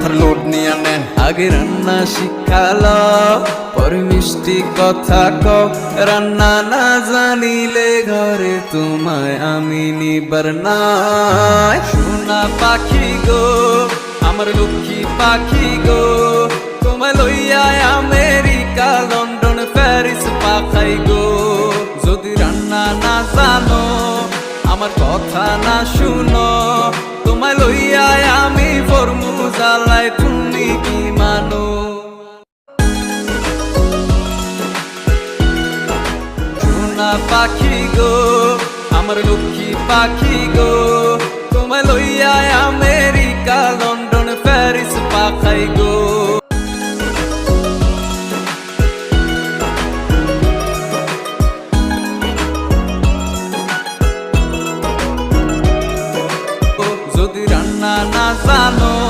কথার লোড নিয়ে নেন। আগে রান্না শিখালো, পরে মিষ্টি কথা ক রান্না না জানিলে ঘরে তোমায় আমি নিবার নাই। সোনা পাখি গো, আমার লক্ষ্মী পাখি গো, তোমায় লইয়া আমেরিকা, লন্ডন, প্যারিস পাখাই গো। যদি রান্না না জানো, আমার কথা না পাখি গো, আমার লক্ষ্মী পাখি গো। তোমায় লইয়া আমেরিকা, লন্ডন, প্যারিস পাখাই গো। যদি রান্না না জানো